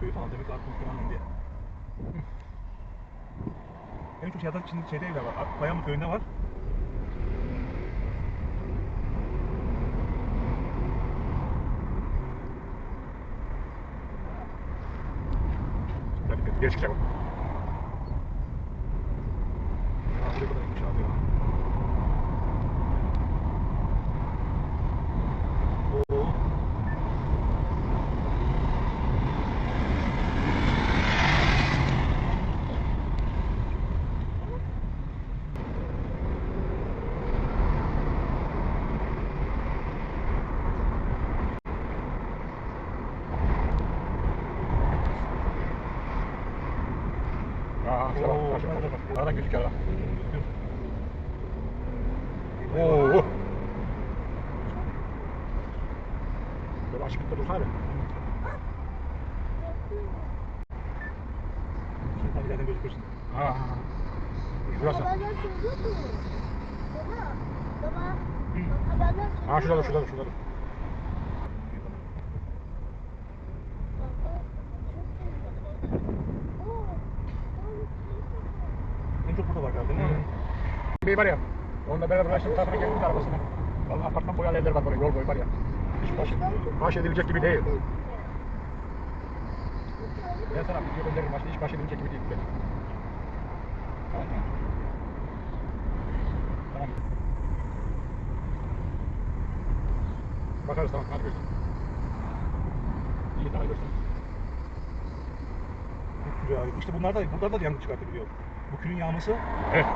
köyü demek ki Artvin falan diye. En çok zaten şimdi şeyde evler var. Kayamlı köyünde var. Hadi geri çıkacak. Ya buraya kadar inmiş abi ya. Oo. Aa, şuna bak, karşı bak. Aradan gözüküyor aradan. Oo. Böyle açıklıkta dursana be. Şimdi ileriden gözükürsün. Aa. Burası. Baba, baba, bak Ha şurada dur, şurada dur, şurada dur. Baba, çok iyi. Oo, En çok burada galiba değil mi? Bir var ya. Onunla beraber açtım tarafına geldim arabasına. Vallahi apartman boyalı evler var böyle yol boyu var ya. Hiç baş, baş edilecek gibi değil. Ben sana video gönderirim başta hiç baş edilecek gibi değil. Mı? Tamam. Bakarız tamam hadi göster. İyi daha abi. İşte bunlar da, burada da yangın çıkartabiliyor. Bu külün yağması Evet.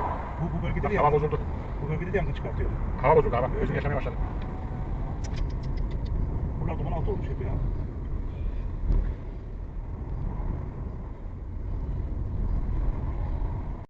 bu, bu bölgede Bak de hava yangın, bozuldu. bu bölgede de yangın çıkartıyor. Hava bozuldu hava. Özüm yaşamaya başladı. Buralar duman altı olmuş hep ya.